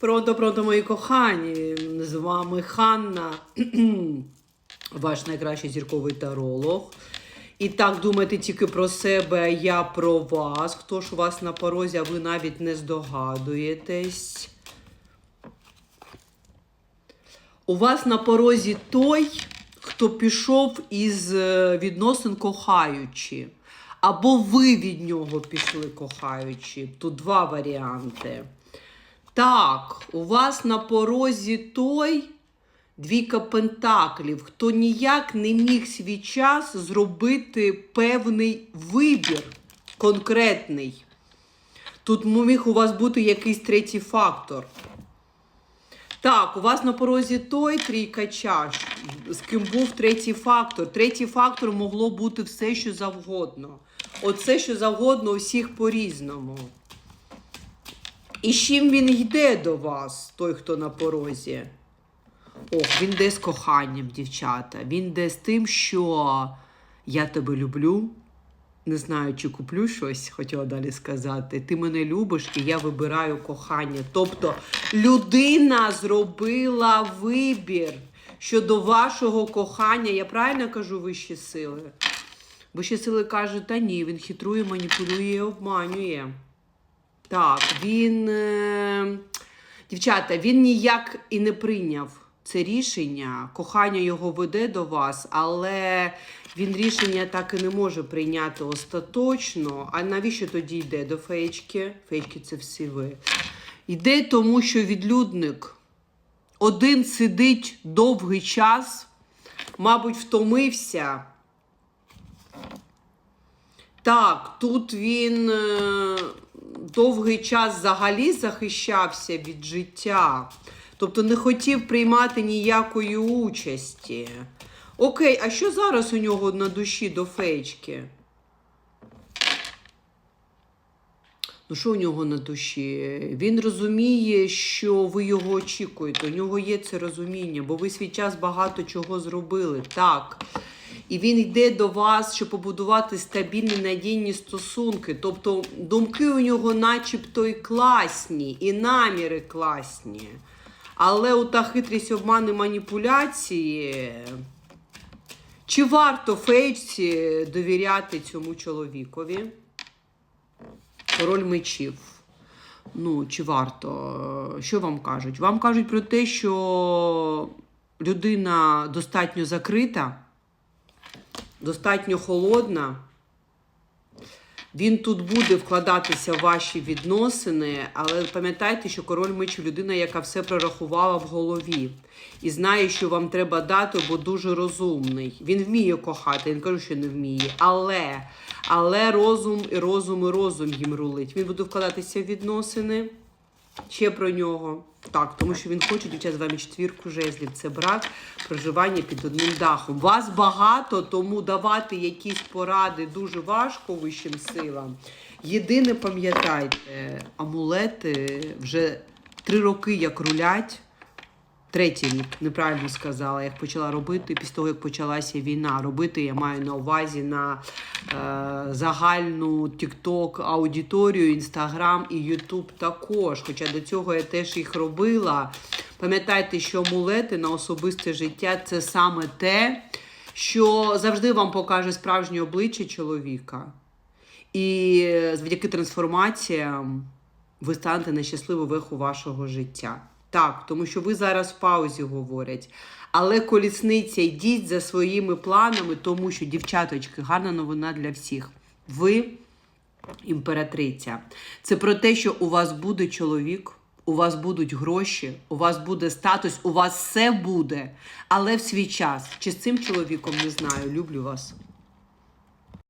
Пронто, пронто, мої кохані. З вами Ханна, ваш найкращий зірковий таролог. І так думайте тільки про себе, я про вас. Хто ж у вас на порозі, а ви навіть не здогадуєтесь. У вас на порозі той, хто пішов із е, відносин кохаючи. Або ви від нього пішли кохаючи. Тут два варіанти. Так, у вас на порозі той двійка пентаклів, хто ніяк не міг свій час зробити певний вибір конкретний. Тут міг у вас бути якийсь третій фактор. Так, у вас на порозі той трійка чаш, з ким був третій фактор. Третій фактор могло бути все, що завгодно. Оце, що завгодно, у всіх по-різному. І з чим він йде до вас, той, хто на порозі? Ох, він йде з коханням, дівчата. Він йде з тим, що я тебе люблю. Не знаю, чи куплю щось, хотіла далі сказати. Ти мене любиш, і я вибираю кохання. Тобто людина зробила вибір щодо вашого кохання. Я правильно кажу вищі сили? Вищі сили кажуть, та ні, він хитрує, маніпулює обманює. Так, він. Е... Дівчата, він ніяк і не прийняв це рішення. Кохання його веде до вас, але він рішення так і не може прийняти остаточно. А навіщо тоді йде до феєчки? Феєчки це всі ви. Йде тому, що відлюдник один сидить довгий час, мабуть, втомився. Так, тут він е, довгий час взагалі захищався від життя, тобто не хотів приймати ніякої участі. Окей, а що зараз у нього на душі до феєчки? Ну, що у нього на душі? Він розуміє, що ви його очікуєте. У нього є це розуміння, бо ви свій час багато чого зробили. Так. І він йде до вас, щоб побудувати стабільні надійні стосунки. Тобто думки у нього начебто і класні, і наміри класні. Але ота хитрість обмани маніпуляції. Чи варто фейчці довіряти цьому чоловікові? Король мечів. Ну, чи варто? Що вам кажуть? Вам кажуть про те, що людина достатньо закрита, достатньо холодна. Він тут буде вкладатися в ваші відносини, але пам'ятайте, що король мечів людина, яка все прорахувала в голові і знає, що вам треба дати, бо дуже розумний. Він вміє кохати, я не кажу, що не вміє. Але, але розум і розум і розум їм рулить. Він буде вкладатися в відносини. Ще про нього. Так, тому що він хоче, дівчат, з вами четвірку жезлів. Це брак, проживання під одним дахом. Вас багато, тому давати якісь поради дуже важко вищим силам. Єдине, пам'ятайте, амулети вже три роки як рулять. Рік, неправильно сказала, як почала робити після того, як почалася війна. Робити я маю на увазі на е, загальну TikTok аудиторію, Instagram і YouTube також. Хоча до цього я теж їх робила. Пам'ятайте, що амулети на особисте життя це саме те, що завжди вам покаже справжнє обличчя чоловіка. І завдяки трансформаціям ви станете на щасливу веху вашого життя. Так, тому що ви зараз в паузі говорять. Але колісниця, йдіть за своїми планами, тому що, дівчаточки, гарна новина для всіх. Ви імператриця. Це про те, що у вас буде чоловік, у вас будуть гроші, у вас буде статус, у вас все буде, але в свій час. Чи з цим чоловіком не знаю, люблю вас.